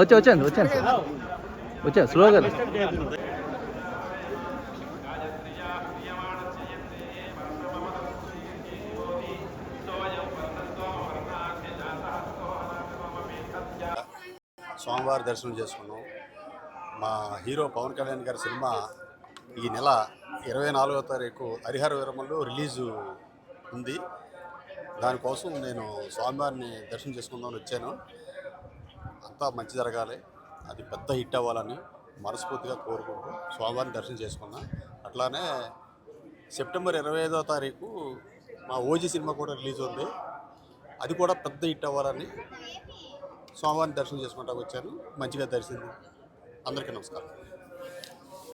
వచ్చా వచ్చాను వచ్చాను సార్ వచ్చా స్లోగా స్వామివారి దర్శనం చేసుకున్నాం. మా హీరో పవన్ కళ్యాణ్ గారి సినిమా ఈ నెల ఇరవై నాలుగో తారీఖు హరిహర విరమలో రిలీజు ఉంది. దానికోసం నేను స్వామివారిని దర్శనం చేసుకుందామని వచ్చాను. అంతా మంచి జరగాలి. అది పెద్ద హిట్ అవ్వాలని మనస్ఫూర్తిగా కోరుకుంటూ స్వామివారిని దర్శనం చేసుకున్నా. అట్లానే సెప్టెంబర్ ఇరవై ఐదో తారీఖు మా ఓజీ సినిమా కూడా రిలీజ్ ఉంది. అది కూడా పెద్ద హిట్ అవ్వాలని స్వామివారిని దర్శనం చేసుకుంటా వచ్చాను. మంచిగా దర్శనం అందరికీ నమస్కారం.